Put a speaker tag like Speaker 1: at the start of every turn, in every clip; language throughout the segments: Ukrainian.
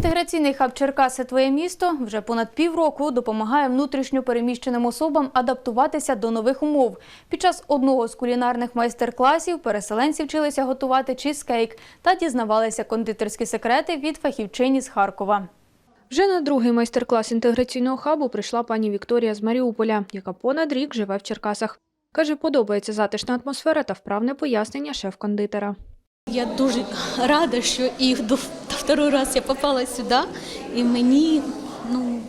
Speaker 1: Інтеграційний хаб Черкаси Твоє місто вже понад півроку допомагає внутрішньо переміщеним особам адаптуватися до нових умов. Під час одного з кулінарних майстер-класів переселенці вчилися готувати чизкейк та дізнавалися кондитерські секрети від фахівчині з Харкова. Вже на другий майстер-клас інтеграційного хабу прийшла пані Вікторія з Маріуполя, яка понад рік живе в Черкасах. Каже, подобається затишна атмосфера та вправне пояснення шеф-кондитера.
Speaker 2: Я дуже рада, що і до второй раз я попала сюда, и мені, ну,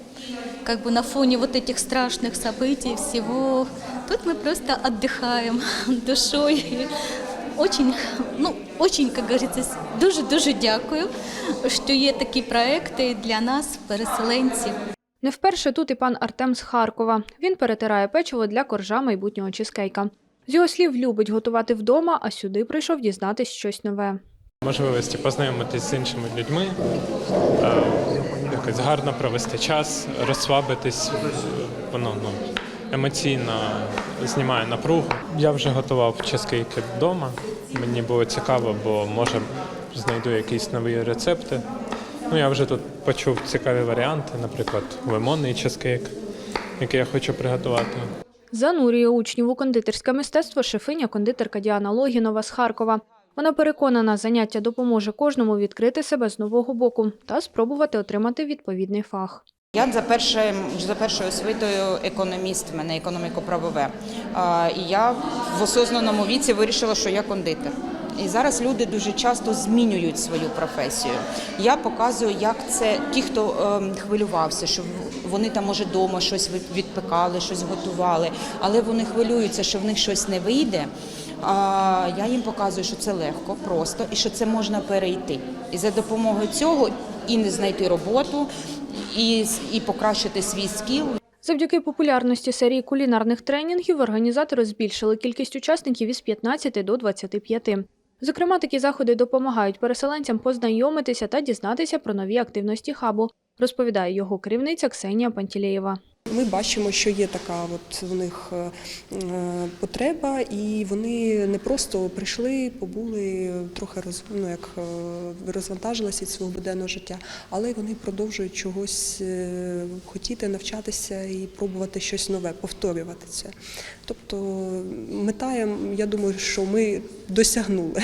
Speaker 2: как бы на фоне вот этих страшных событий всего, тут мы просто отдыхаем душой. И Очень, ну, очень, как говорится, дуже-дуже дякую, що є такі проекти для нас, переселенців.
Speaker 1: Не вперше тут і пан Артем з Харкова. Він перетирає печиво для коржа майбутнього чизкейка. З його слів, любить готувати вдома, а сюди прийшов дізнатись щось нове.
Speaker 3: можливості познайомитись з іншими людьми, якось гарно провести час, розслабитись, воно ну, емоційно знімає напругу. Я вже готував чизкейки вдома. Мені було цікаво, бо може знайду якісь нові рецепти. Ну, я вже тут почув цікаві варіанти, наприклад, лимонний чизкейк, який я хочу приготувати.
Speaker 1: Занурює учнів у кондитерське мистецтво шефиня кондитерка Діана Логінова з Харкова. Вона переконана, заняття допоможе кожному відкрити себе з нового боку та спробувати отримати відповідний фах.
Speaker 4: Я за першим за першою освітою економіст, в мене економіко-правове. І я в осознаному віці вирішила, що я кондитер. І зараз люди дуже часто змінюють свою професію. Я показую, як це ті, хто ем, хвилювався, що вони там може вдома щось від- відпекали, щось готували, але вони хвилюються, що в них щось не вийде. Я їм показую, що це легко, просто і що це можна перейти. І за допомогою цього і не знайти роботу, і, і покращити свій скіл.
Speaker 1: Завдяки популярності серії кулінарних тренінгів організатори збільшили кількість учасників із 15 до 25. Зокрема, такі заходи допомагають переселенцям познайомитися та дізнатися про нові активності хабу, розповідає його керівниця Ксенія Пантілеєва.
Speaker 5: Ми бачимо, що є така от у них е, е, потреба, і вони не просто прийшли, побули трохи роз, ну, як е, розвантажилися від свого буденного життя, але вони продовжують чогось хотіти навчатися і пробувати щось нове, повторювати це. Тобто мета, я думаю, що ми досягнули.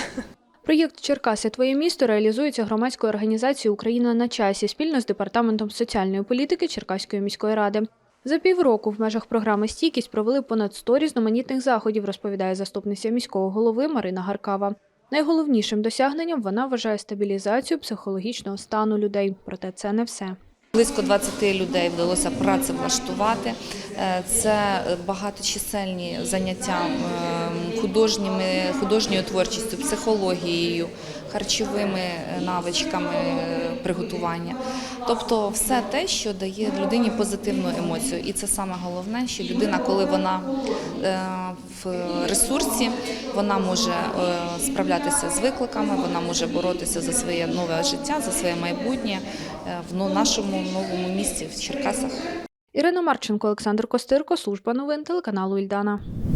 Speaker 1: Проєкт Черкаси Твоє місто реалізується громадською організацією Україна на часі спільно з департаментом соціальної політики Черкаської міської ради. За півроку в межах програми Стійкість провели понад 100 різноманітних заходів, розповідає заступниця міського голови Марина Гаркава. Найголовнішим досягненням вона вважає стабілізацію психологічного стану людей. Проте це не все.
Speaker 6: Близько 20 людей вдалося працевлаштувати. Е, Це багаточисельні заняття художніми, художньою творчістю, психологією, харчовими е, навичками е, приготування. Тобто все те, що дає людині позитивну емоцію. І це саме головне, що людина, коли вона е, в ресурсі, вона може е, справлятися з викликами, вона може боротися за своє нове життя, за своє майбутнє е, в нашому новому місті в Черкасах.
Speaker 1: Ірина Марченко, Олександр Костирко, служба новин телеканалу Ільдана.